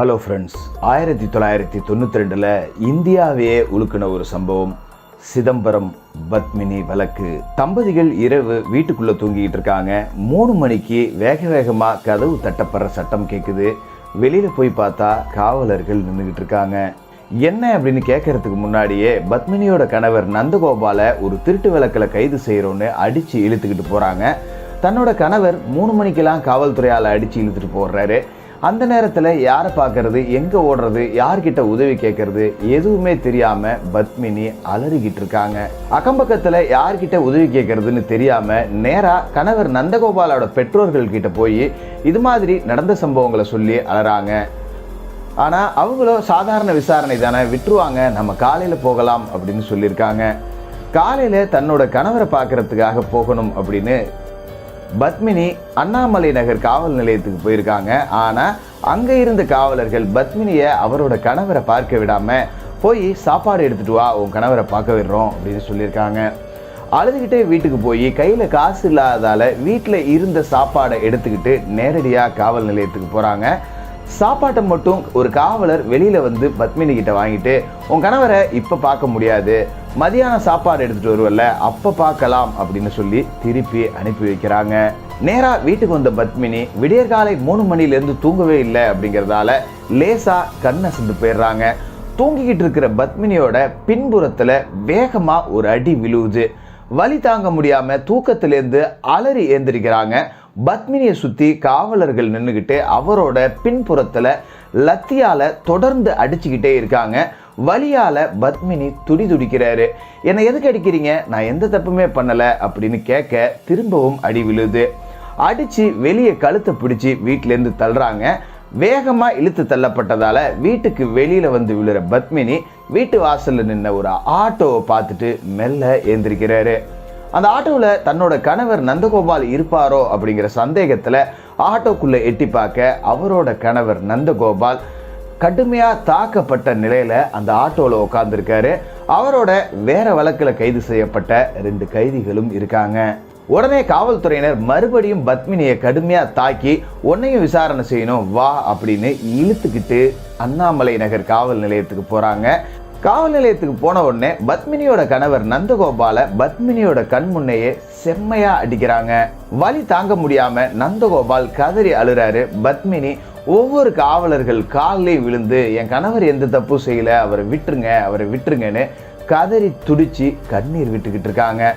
Hello friends ஆயிரத்தி தொள்ளாயிரத்தி தொண்ணூற்றி ரெண்டில் இந்தியாவையே உழுக்கின ஒரு சம்பவம். சிதம்பரம் பத்மினி வழக்கு. தம்பதிகள் இரவு வீட்டுக்குள்ளே தூங்கிக்கிட்டு இருக்காங்க. மூணு மணிக்கு வேக வேகமாக கதவு தட்டப்படுற சட்டம் கேட்குது வெளியில் போய் பார்த்தா காவலர்கள் நின்றுக்கிட்டு இருக்காங்க. என்ன அப்படின்னு கேட்கறதுக்கு முன்னாடியே பத்மினியோட கணவர் நந்தகோபாலை ஒரு திருட்டு விளக்கில் கைது செய்கிறோன்னு அடித்து இழுத்துக்கிட்டு போகிறாங்க தன்னோட கணவர் மூணு மணிக்கெல்லாம் காவல்துறையால் அடித்து இழுத்துட்டு போடுறாரு அந்த நேரத்தில் யாரை பார்க்கறது எங்கே ஓடுறது யார்கிட்ட உதவி கேட்கறது எதுவுமே தெரியாமல் பத்மினி அலறிக்கிட்டு இருக்காங்க. அக்கம்பக்கத்தில் யார்கிட்ட உதவி கேட்கறதுன்னு தெரியாமல் நேராக கணவர் நந்தகோபாலோட பெற்றோர்கள் கிட்ட போய் இது மாதிரி நடந்த சம்பவங்களை சொல்லி அலறாங்க. ஆனால் அவங்களும் சாதாரண விசாரணை தானே விட்டுருவாங்க நம்ம காலையில் போகலாம் அப்படின்னு சொல்லியிருக்காங்க. காலையில் தன்னோட கணவரை பார்க்கறதுக்காக போகணும் அப்படின்னு பத்மினி அண்ணாமலை நகர் காவல் நிலையத்துக்கு போயிருக்காங்க. ஆனால் அங்கே இருந்த காவலர்கள் பத்மினியை அவரோட கணவரை பார்க்க விடாமல் போய் சாப்பாடு எடுத்துட்டு வா உன் கணவரை பார்க்க விடுறோம் அப்படின்னு சொல்லியிருக்காங்க. அழுதுகிட்டே வீட்டுக்கு போய் கையில் காசு இல்லாதால் வீட்டில் இருந்த சாப்பாடை எடுத்துக்கிட்டு நேரடியாக காவல் நிலையத்துக்கு போகிறாங்க சாப்பாட்டை மட்டும் ஒரு காவலர் வெளியில் வந்து பத்மினி கிட்ட வாங்கிட்டு உன் கணவரை இப்போ பார்க்க முடியாது. மதியானம் சாப்பாடு எடுத்துகிட்டு வருவல்ல அப்போ பார்க்கலாம் அப்படின்னு சொல்லி திருப்பி அனுப்பி வைக்கிறாங்க. நேராக வீட்டுக்கு வந்த பத்மினி விடியற்காலை மூணு மணிலேருந்து தூங்கவே இல்லை அப்படிங்கிறதால லேசாக கண்ணை சென்று போயிடுறாங்க. தூங்கிக்கிட்டு இருக்கிற பத்மினியோட பின்புறத்தில் வேகமாக ஒரு அடி விழுவுது. வலி தாங்க முடியாமல் தூக்கத்திலேருந்து அலறி ஏந்திரிக்கிறாங்க. பத்மினியை சுற்றி காவலர்கள் நின்றுக்கிட்டு அவரோட பின்புறத்தில் லத்தியால் தொடர்ந்து அடிச்சுக்கிட்டே இருக்காங்க. வழியால் பத்மினி துடி துடிக்கிறாரு. என்னை எதுக்கு அடிக்கிறீங்க? நான் எந்த தப்புமே பண்ணலை அப்படின்னு கேட்க திரும்பவும் அடி விழுது. அடித்து வெளியே கழுத்தை பிடிச்சி வீட்டிலேருந்து தள்ளுறாங்க. வேகமாக இழுத்து தள்ளப்பட்டதால் வீட்டுக்கு வெளியில் வந்து விழுற பத்மினி வீட்டு வாசலில் நின்ன ஒரு ஆட்டோவை பார்த்துட்டு மெல்ல ஏந்திரிக்கிறாரு. அந்த ஆட்டோவில் தன்னோட கணவர் நந்தகோபால் இருப்பாரோ அப்படிங்கிற சந்தேகத்தில் ஆட்டோக்குள்ளே எட்டி பார்க்க அவரோட கணவர் நந்தகோபால் கடுமையாக தாக்கப்பட்ட நிலையில் அந்த ஆட்டோவில் உட்காந்துருக்காரு அவரோட வேற வழக்கில் கைது செய்யப்பட்ட ரெண்டு கைதிகளும் இருக்காங்க. உடனே காவல்துறையினர் மறுபடியும் பத்மினியை கடுமையாக தாக்கி உன்னையும் விசாரணை செய்யணும் வா அப்படின்னு இழுத்துக்கிட்டு அண்ணாமலை நகர் காவல் நிலையத்துக்கு போகிறாங்க காவல் நிலையத்துக்கு போன உடனே பத்மினியோட கணவர் நந்தகோபால பத்மினியோட கண் முன்னையே செம்மையா அடிக்கிறாங்க. வலி தாங்க முடியாம நந்தகோபால் கதறி அழுறாரு. பத்மினி ஒவ்வொரு காவலர்கள் காலிலே விழுந்து என் கணவர் எந்த தப்பும் செய்யல? அவரை விட்டுருங்க அவரை விட்டுருங்கன்னு கதறி துடிச்சு கண்ணீர் விட்டுக்கிட்டு இருக்காங்க.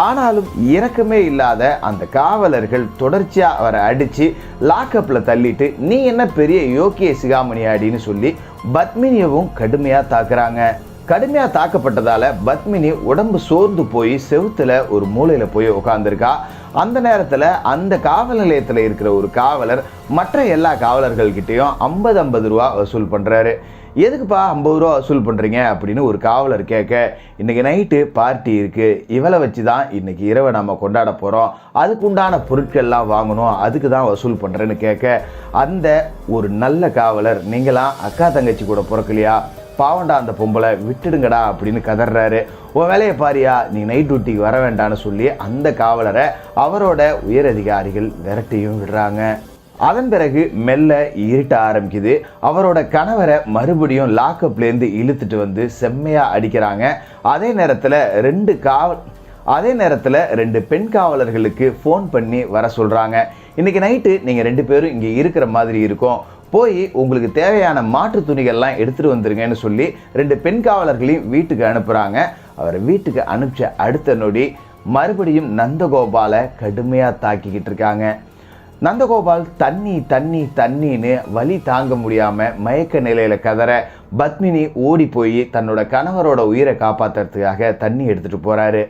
ஆனாலும் இறக்கமே இல்லாத அந்த காவலர்கள் தொடர்ச்சியாக அவரை அடித்து லாக்கப்பில் தள்ளிட்டு நீ என்ன பெரிய யோக்கிய சிகாமணியாடின்னு சொல்லி பத்மினியவும் கடுமையாக தாக்குறாங்க. கடுமையாக தாக்கப்பட்டதால் பத்மினி உடம்பு சோர்ந்து போய் செவுத்துல ஒரு மூலையில் போய் உட்காந்துருக்கா அந்த நேரத்தில் அந்த காவல் நிலையத்தில் இருக்கிற ஒரு காவலர் மற்ற எல்லா காவலர்கள்கிட்டையும் ஐம்பது ஐம்பது ரூபா வசூல் பண்ணுறாரு எதுக்குப்பா ஐம்பது ரூபா வசூல் பண்ணுறீங்க அப்படின்னு ஒரு காவலர் கேட்க இன்றைக்கி நைட்டு பார்ட்டி இருக்குது இவளை வச்சு தான் இன்றைக்கி இரவை நம்ம கொண்டாட போகிறோம் அதுக்கு உண்டான பொருட்கள்லாம் வாங்கணும். அதுக்கு தான் வசூல் பண்ணுறேன்னு கேட்க அந்த ஒரு நல்ல காவலர் நீங்களாம் அக்கா தங்கச்சி கூட பிறக்கலையா? பாவண்டா அந்த பொம்பளை விட்டுடுங்கடா அப்படின்னு கதறாரு உன் வேலையை பாரியா? நீ நைட் டியூட்டிக்கு வர வேண்டான்னு சொல்லி அந்த காவலரை அவரோட உயரதிகாரிகள் விரட்டியும் விடுறாங்க. அதன் பிறகு மெல்ல இருட்ட ஆரம்பிக்குது. அவரோட கணவரை மறுபடியும் லாக்கப்லேருந்து இழுத்துட்டு வந்து செம்மையாக அடிக்கிறாங்க. அதே நேரத்தில் ரெண்டு காவல் அதே நேரத்தில் ரெண்டு பெண் காவலர்களுக்கு ஃபோன் பண்ணி வர சொல்கிறாங்க இன்னைக்கு நைட்டு நீங்கள் ரெண்டு பேரும் இங்கே இருக்கிற மாதிரி இருக்கும். போய் உங்களுக்கு தேவையான மாற்று துணிகள்லாம் எடுத்துகிட்டு வந்துருங்கன்னு சொல்லி ரெண்டு பெண் காவலர்களையும் வீட்டுக்கு அனுப்புகிறாங்க அவரை வீட்டுக்கு அனுப்பிச்ச அடுத்த நொடி மறுபடியும் நந்தகோபாலை கடுமையாக தாக்கிக்கிட்டு இருக்காங்க. நந்தகோபால் தண்ணி தண்ணி தண்ணின்னு வலி தாங்க முடியாமல் மயக்க நிலையில் கதற பத்மினி ஓடி போய் தன்னோட கணவரோட உயிரை காப்பாத்துறதுக்காக தண்ணி எடுத்துகிட்டு போகிறாரு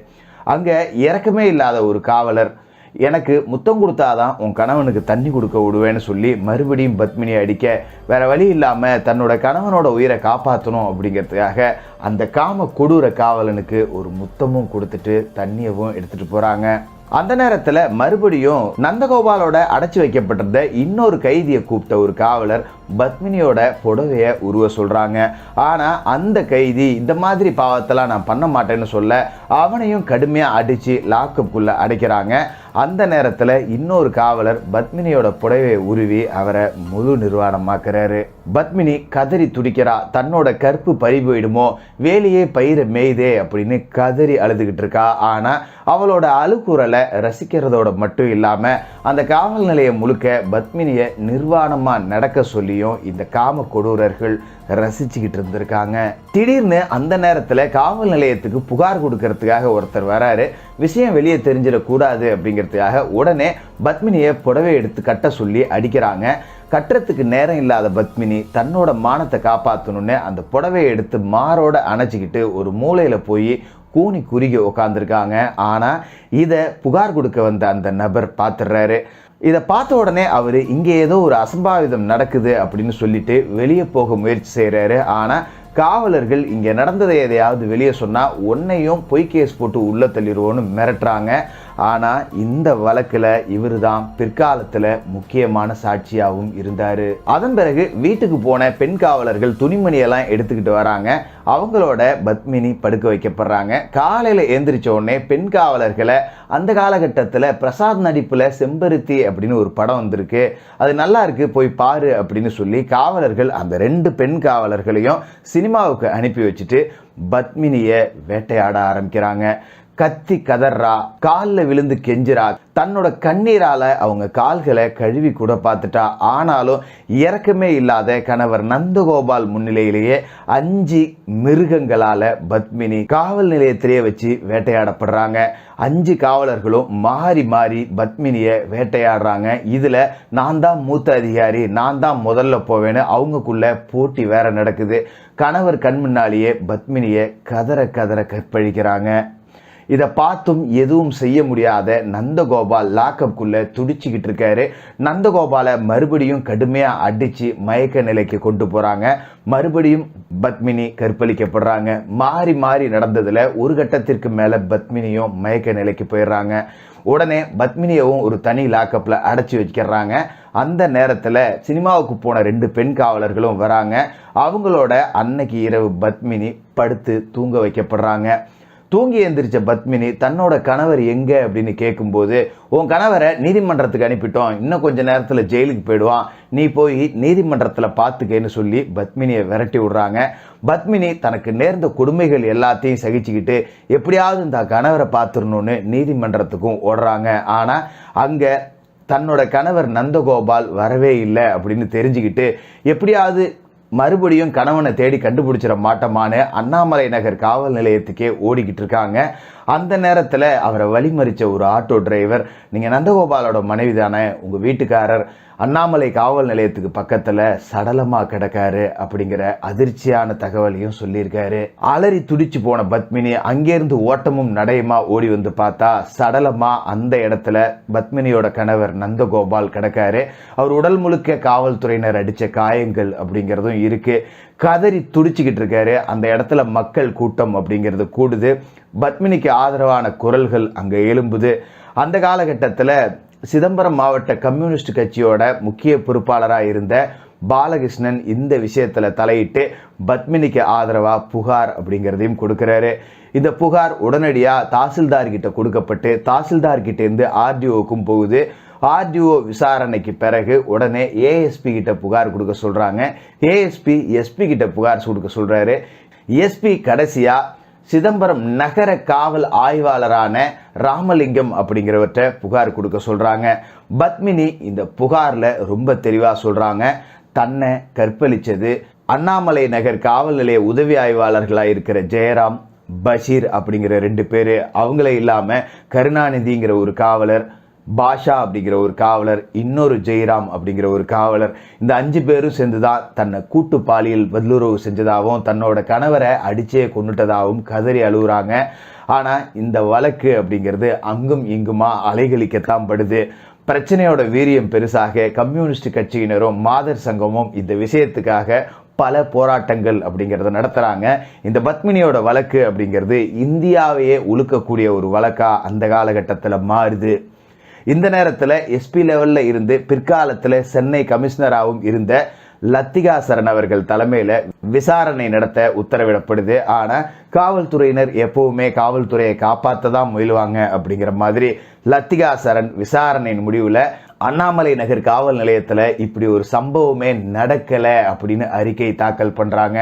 அங்கே இறக்கமே இல்லாத ஒரு காவலர் எனக்கு முத்தம் கொடுத்தாதான் உன் கணவனுக்கு தண்ணி கொடுக்க விடுவேன்னு சொல்லி மறுபடியும் பத்மினி அடிக்க வேற வழி இல்லாமல் தன்னோட கணவனோட உயிரை காப்பாற்றணும் அப்படிங்கிறதுக்காக அந்த காம கொடூர காவலனுக்கு ஒரு முத்தமும் கொடுத்துட்டு தண்ணியவும் எடுத்துகிட்டு போகிறாங்க அந்த நேரத்தில் மறுபடியும் நந்தகோபாலோட அடைச்சி வைக்கப்பட்டிருந்த இன்னொரு கைதியை கூப்பிட்ட ஒரு காவலர் பத்மினியோட புடவையை உருவ சொல்கிறாங்க ஆனால் அந்த கைதி இந்த மாதிரி பாவத்தெல்லாம் நான் பண்ண மாட்டேன்னு சொல்ல அவனையும் கடுமையாக அடித்து லாக்கப்புக்குள்ளே அடைக்கிறாங்க. அந்த நேரத்தில் இன்னொரு காவலர் பத்மினியோட புடவையை உருவி அவரை முழு நிர்வாணமாக்குறாரு. பத்மினி கதறி துடிக்கிறா தன்னோட கற்பு பறி போயிடுமோ வேலையே பயிரை மேய்தே அப்படின்னு கதறி அழுதுகிட்டு இருக்கா. ஆனால் அவளோட அழுக்குறலை ரசிக்கிறதோட மட்டும் இல்லாமல் அந்த காவல் நிலையம் முழுக்க பத்மினியை நிர்வாணமாக நடக்க சொல்லியும் இந்த காம கொடூரர்கள் ரசிச்சுக்கிட்டு இருந்திருக்காங்க. திடீர்னு அந்த நேரத்தில் காவல் நிலையத்துக்கு புகார் கொடுக்கறதுக்காக ஒருத்தர் வராரு. விஷயம் வெளியே தெரிஞ்சிடக்கூடாது அப்படிங்கிறதுக்காக உடனே பத்மினியை புடவை எடுத்து கட்ட சொல்லி அடிக்கிறாங்க. கட்டுறதுக்கு நேரம் இல்லாத பத்மினி தன்னோட மானத்தை காப்பாற்றணும்னு அந்த புடவையை எடுத்து மாரோட அணைச்சிக்கிட்டு ஒரு மூலையில் போய் கூனி குறுகி உக்காந்துருக்காங்க. ஆனால் இதை புகார் கொடுக்க வந்த அந்த நபர் பார்த்துடுறாரு இதை பார்த்த உடனே அவர் இங்கே ஏதோ ஒரு அசம்பாவிதம் நடக்குது அப்படின்னு சொல்லிட்டு வெளியே போக முயற்சி செய்கிறாரு ஆனால் காவலர்கள் இங்கே நடந்ததை எதையாவது வெளியே சொன்னால் உன்னையும் பொய் கேஸ் போட்டு உள்ளே தள்ளிடுவோன்னு மிரட்டுறாங்க. ஆனால் இந்த வழக்கில் இவர் தான் பிற்காலத்தில் முக்கியமான சாட்சியாகவும் இருந்தார். அதன் பிறகு வீட்டுக்கு போன பெண் காவலர்கள் துணிமணியெல்லாம் எடுத்துக்கிட்டு வராங்க. அவங்களோட பத்மினி படுக்க வைக்கப்படுறாங்க. காலையில் எந்திரிச்ச உடனே பெண் காவலர்களை அந்த காலகட்டத்தில் பிரசாத் நடிப்பில் செம்பருத்தி அப்படின்னு ஒரு படம் வந்திருக்கு. அது நல்லா இருக்கு போய் பாரு அப்படின்னு சொல்லி காவலர்கள் அந்த ரெண்டு பெண் காவலர்களையும் சினிமாவுக்கு அனுப்பி வச்சுட்டு பத்மினியை வேட்டையாட ஆரம்பிக்கிறாங்க. கத்தி கதறா காலில் விழுந்து கெஞ்சுறா. தன்னோட கண்ணீரால அவங்க கால்களை கழுவி கூட பார்த்துட்டா. ஆனாலும் இறக்கமே இல்லாத கணவர் நந்தகோபால் முன்னிலையிலேயே அஞ்சு மிருகங்களால பத்மினி காவல் நிலையத்திலேயே வச்சு வேட்டையாடப்படுறாங்க. அஞ்சு காவலர்களும் மாறி மாறி பத்மினியை வேட்டையாடுறாங்க. இதுல நான் தான் மூத்த அதிகாரி நான் தான் முதல்ல போவேன்னு அவங்கக்குள்ள போட்டி வேற நடக்குது. கணவர் கண் முன்னாலேயே பத்மினியை கதற கதற கற்பழிக்கிறாங்க. இதை பார்த்தும் எதுவும் செய்ய முடியாத நந்தகோபால் லாக்கப்புக்குள்ள துடிச்சுக்கிட்டு இருக்காரு. நந்தகோபாலை மறுபடியும் கடுமையாக அடித்து மயக்க நிலைக்கு கொண்டு போகிறாங்க மறுபடியும் பத்மினி கற்பழிக்கப்படுறாங்க. மாறி மாறி நடந்ததில் ஒரு கட்டத்திற்கு மேலே பத்மினியும் மயக்க நிலைக்கு போயிடுறாங்க. உடனே பத்மினியவும் ஒரு தனி லாக்கப்பில் அடைச்சி வைக்கிறாங்க. அந்த நேரத்தில் சினிமாவுக்கு போன ரெண்டு பெண் காவலர்களும் வராங்க. அவங்களோட அன்னைக்கு இரவு பத்மினி படுத்து தூங்க வைக்கப்படுறாங்க. தூங்கி எந்திரிச்ச பத்மினி தன்னோட கணவர் எங்கே அப்படின்னு கேட்கும்போது உன் கணவரை நீதிமன்றத்துக்கு அனுப்பிட்டோம். இன்னும் கொஞ்ச நேரத்தில் ஜெயிலுக்கு போயிடுவான். நீ போய் நீதிமன்றத்தில் பார்த்துக்கேன்னு சொல்லி பத்மினியை விரட்டி விடுறாங்க. பத்மினி தனக்கு நேர்ந்த கொடுமைகள் எல்லாத்தையும் சகிச்சுக்கிட்டு எப்படியாவது இந்த கணவரை பார்த்துடணும்னு நீதிமன்றத்துக்கும் ஓடுறாங்க. ஆனால் அங்கே தன்னோட கணவர் நந்தகோபால் வரவே இல்லை அப்படின்னு தெரிஞ்சுக்கிட்டு எப்படியாவது மறுபடியும் கணவனை தேடி கண்டுபிடிச்சிட மாட்டோமான்னு அண்ணாமலை நகர் காவல் நிலையத்துக்கே ஓடிக்கிட்டு இருக்காங்க. அந்த நேரத்தில் அவரை வழிமறிச்ச ஒரு ஆட்டோ டிரைவர் நீங்கள் நந்தகோபாலோட மனைவி தானே உங்கள் வீட்டுக்காரர் அண்ணாமலை காவல் நிலையத்துக்கு பக்கத்தில் சடலமாக கிடக்காரு அப்படிங்கிற அதிர்ச்சியான தகவலையும் சொல்லியிருக்காரு. அலறி துடிச்சு போன பத்மினி அங்கேருந்து ஓட்டமும் நடையுமா ஓடி வந்து பார்த்தா சடலமா அந்த இடத்துல பத்மினியோட கணவர் நந்தகோபால் கிடக்காரு. அவர் உடல் முழுக்க காவல்துறையினர் அடித்த காயங்கள் அப்படிங்கிறதும் இருக்கு. கதறி துடிச்சுக்கிட்டு இருக்காரு. அந்த இடத்துல மக்கள் கூட்டம் அப்படிங்கிறது கூடுது. பத்மினிக்கு ஆதரவான குரல்கள் அங்கே எழும்புது. அந்த காலகட்டத்தில் சிதம்பரம் மாவட்ட கம்யூனிஸ்ட் கட்சியோட முக்கிய பொறுப்பாளராக இருந்த பாலகிருஷ்ணன் இந்த விஷயத்தில் தலையிட்டு பத்மினிக்கு ஆதரவாக புகார் அப்படிங்கிறதையும் கொடுக்குறாரு. இந்த புகார் உடனடியாக தாசில்தார்கிட்ட கொடுக்கப்பட்டு தாசில்தார்கிட்டேருந்து ஆர்டிஓக்கும் போகுது. ஆர்டிஓ விசாரணைக்கு பிறகு உடனே ஏஎஸ்பி கிட்ட புகார் கொடுக்க சொல்கிறாங்க ஏஎஸ்பி எஸ்பி கிட்ட புகார் கொடுக்க சொல்கிறாரு எஸ்பி கடைசியாக சிதம்பரம் நகர காவல் ஆய்வாளரான ராமலிங்கம் அப்படிங்கிறவற்றை புகார் கொடுக்க சொல்கிறாங்க பத்மினி இந்த புகாரில் ரொம்ப தெளிவாக சொல்கிறாங்க தன்னை கற்பழிச்சது அண்ணாமலை நகர் காவல் நிலைய உதவி ஆய்வாளர்களாக இருக்கிற ஜெயராம் பஷீர் அப்படிங்கிற ரெண்டு பேர் அவங்களே இல்லாமல் கருணாநிதிங்கிற ஒரு காவலர் பாஷா அப்படிங்கிற ஒரு காவலர் இன்னொரு ஜெயராம் அப்படிங்கிற ஒரு காவலர் இந்த அஞ்சு பேரும் சேர்ந்து தான் தன்னை கூட்டு பாலியல் வல்லுறவு செஞ்சதாகவும் தன்னோட கணவரை அடிச்சே கொண்டுட்டதாகவும் கதறி அழுகுறாங்க. ஆனால் இந்த வழக்கு அப்படிங்கிறது அங்கும் இங்குமா அலைகழிக்கத்தான் படுது. பிரச்சனையோட வீரியம் பெருசாக கம்யூனிஸ்ட் கட்சியினரும் மாதர் சங்கமும் இந்த விஷயத்துக்காக பல போராட்டங்கள் அப்படிங்கிறத நடத்துகிறாங்க இந்த பத்மினியோட வழக்கு அப்படிங்கிறது இந்தியாவையே உழுக்கக்கூடிய ஒரு வழக்காக அந்த காலகட்டத்தில் மாறுது. இந்த நேரத்தில் எஸ்பி லெவலில் இருந்து பிற்காலத்தில் சென்னை கமிஷனராகவும் இருந்த லத்திகா சரண் அவர்கள் தலைமையில் விசாரணை நடத்த உத்தரவிடப்படுது. ஆனால் காவல்துறையினர் எப்பவுமே காவல்துறையை காப்பாற்ற தான் முயலுவாங்க அப்படிங்கிற மாதிரி லத்திகா சரண் விசாரணையின் முடிவில் அண்ணாமலை நகர் காவல் நிலையத்தில் இப்படி ஒரு சம்பவமே நடக்கலை அப்படின்னு அறிக்கை தாக்கல் பண்ணுறாங்க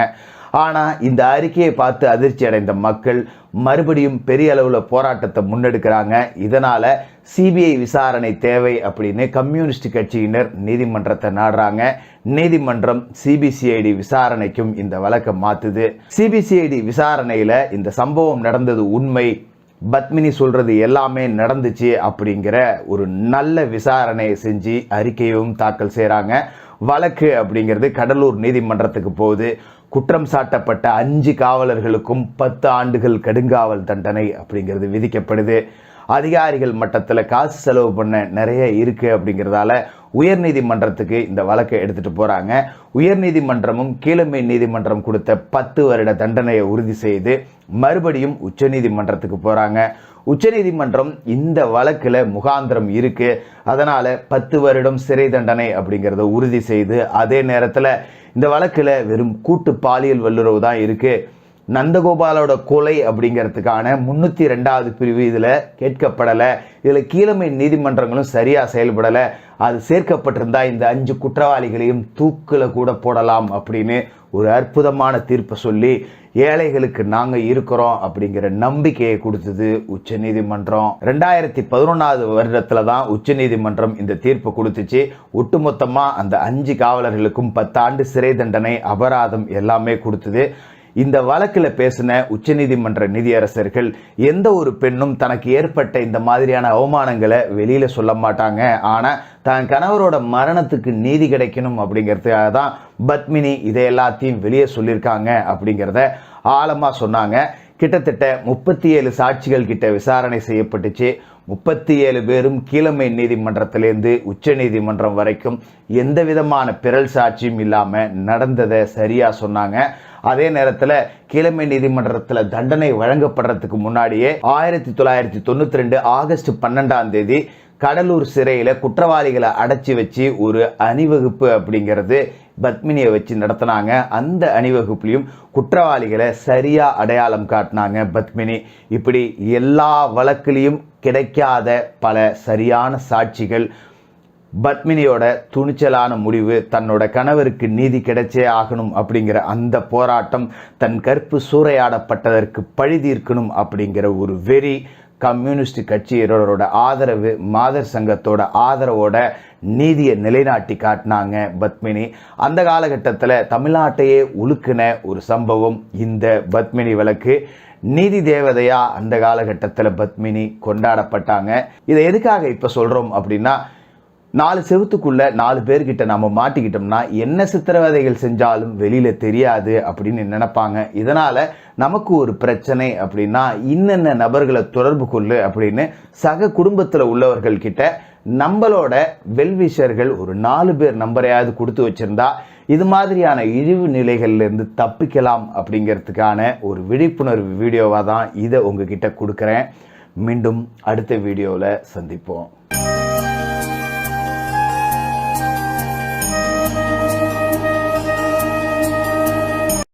ஆனால் இந்த அறிக்கையை பார்த்து அதிர்ச்சி அடைந்த மக்கள் மறுபடியும் பெரிய அளவில் போராட்டத்தை முன்னெடுக்கிறாங்க. இதனால் சிபிஐ விசாரணை தேவை அப்படின்னு கம்யூனிஸ்ட் கட்சியினர் நீதிமன்றத்தை நாடுறாங்க. நீதிமன்றம் சிபிசிஐடி விசாரணைக்கும் இந்த வழக்கை மாற்றுது சிபிசிஐடி விசாரணையில் இந்த சம்பவம் நடந்தது உண்மை. பத்மினி சொல்கிறது எல்லாமே நடந்துச்சு அப்படிங்கிற ஒரு நல்ல விசாரணையை செஞ்சு அறிக்கையும் தாக்கல் செய்கிறாங்க வழக்கு அப்படிங்கிறது கடலூர் நீதிமன்றத்துக்கு போகுது. குற்றம் சாட்டப்பட்ட அஞ்சு காவலர்களுக்கும் பத்து ஆண்டுகள் கடுங்காவல் தண்டனை அப்படிங்கிறது விதிக்கப்படுது. அதிகாரிகள் மட்டத்தில் காசு செலவு பண்ண நிறைய இருக்குது அப்படிங்கிறதால உயர்நீதிமன்றத்துக்கு இந்த வழக்கை எடுத்துகிட்டு போகிறாங்க உயர்நீதிமன்றமும் கீழமை நீதிமன்றம் கொடுத்த பத்து வருட தண்டனையை உறுதி செய்து மறுபடியும் உச்சநீதிமன்றத்துக்கு போகிறாங்க உச்சநீதிமன்றம் இந்த வழக்கில் முகாந்திரம் இருக்குது அதனால் பத்து வருடம் சிறை தண்டனை அப்படிங்கிறத உறுதி செய்து அதே நேரத்தில் இந்த வழக்கில் வெறும் கூட்டு பாலியல் வல்லுறவு தான் இருக்குது நந்தகோபாலோட கொலை அப்படிங்கிறதுக்கான முன்னூற்றி ரெண்டாவது பிரிவு இதில் கேட்கப்படலை. இதில் கீழமை நீதிமன்றங்களும் சரியாக செயல்படலை. அது சேர்க்கப்பட்டிருந்தால் இந்த அஞ்சு குற்றவாளிகளையும் தூக்கில் கூட போடலாம் அப்படின்னு ஒரு அற்புதமான தீர்ப்பை சொல்லி ஏழைகளுக்கு நாங்கள் இருக்கிறோம் அப்படிங்கிற நம்பிக்கையை கொடுத்தது உச்சநீதிமன்றம். ரெண்டாயிரத்தி பதினொன்றாவது வருடத்தில் தான் உச்சநீதிமன்றம் இந்த தீர்ப்பு கொடுத்துச்சு. ஒட்டுமொத்தமாக அந்த அஞ்சு காவலர்களுக்கும் பத்தாண்டு சிறை தண்டனை அபராதம் எல்லாமே கொடுத்தது. இந்த வழக்கில் பேசின உச்சநீதிமன்ற நீதியரசர்கள் எந்த ஒரு பெண்ணும் தனக்கு ஏற்பட்ட இந்த மாதிரியான அவமானங்களை வெளியில் சொல்ல மாட்டாங்க. ஆனால் தன் கணவரோட மரணத்துக்கு நீதி கிடைக்கணும் அப்படிங்கிறதுக்காக தான் பத்மினி இதை எல்லாத்தையும் வெளியே சொல்லியிருக்காங்க அப்படிங்கிறத ஆழமாக சொன்னாங்க. கிட்டத்தட்ட முப்பத்தி ஏழு சாட்சிகள் கிட்ட விசாரணை செய்யப்பட்டுச்சு. முப்பத்தி ஏழு பேரும் கீழமை நீதிமன்றத்திலேருந்து உச்ச நீதிமன்றம் வரைக்கும் எந்த விதமான பிறல் சாட்சியும் இல்லாமல் நடந்ததை சரியாக சொன்னாங்க. அதே நேரத்தில் கீழமை நீதிமன்றத்தில் தண்டனை வழங்கப்படுறதுக்கு முன்னாடியே ஆயிரத்தி தொள்ளாயிரத்தி தொண்ணூற்றி ரெண்டு ஆகஸ்ட் பன்னெண்டாம் தேதி கடலூர் சிறையில் குற்றவாளிகளை அடைச்சி வச்சு ஒரு அணிவகுப்பு அப்படிங்கிறது பத்மினியை வச்சு நடத்தினாங்க. அந்த அணிவகுப்புலையும் குற்றவாளிகளை சரியாக அடையாளம் காட்டினாங்க பத்மினி. இப்படி எல்லா வழக்குலையும் கிடைக்காத பல சரியான சாட்சிகள் பத்மினியோட துணிச்சலான முடிவு தன்னோட கணவருக்கு நீதி கிடைச்சே ஆகணும் அப்படிங்கிற அந்த போராட்டம் தன் கற்பு சூறையாடப்பட்டதற்கு பழி தீர்க்கணும் அப்படிங்கிற ஒரு வெறி கம்யூனிஸ்ட் கட்சியினரோட ஆதரவு மாதர் சங்கத்தோட ஆதரவோட நீதியை நிலைநாட்டி காட்டினாங்க பத்மினி. அந்த காலகட்டத்தில் தமிழ்நாட்டையே உழுக்கின ஒரு சம்பவம் இந்த பத்மினி வழக்கு. நீதி தேவதையா அந்த காலகட்டத்தில் பத்மினி கொண்டாடப்பட்டாங்க. இதை எதுக்காக இப்போ சொல்கிறோம் அப்படின்னா நாலு செவத்துக்குள்ள நாலு பேர்கிட்ட நம்ம மாட்டிக்கிட்டோம்னா என்ன சித்திரவதைகள் செஞ்சாலும் வெளியில தெரியாது அப்படின்னு நினைப்பாங்க. இதனால நமக்கு ஒரு பிரச்சனை அப்படின்னா இன்னென்ன நபர்களை தொடர்பு கொள்ளு அப்படின்னு சக குடும்பத்தில் உள்ளவர்கள் கிட்ட நம்மளோட வெல்விஷர்கள் ஒரு நாலு பேர் நம்பரையாவது கொடுத்து வச்சிருந்தா இது மாதிரியான இழிவு நிலைகள்லேருந்து தப்பிக்கலாம் அப்படிங்கிறதுக்கான ஒரு விழிப்புணர்வு வீடியோவாக தான் இதை உங்ககிட்ட கொடுக்குறேன். மீண்டும் அடுத்த வீடியோவில் சந்திப்போம்.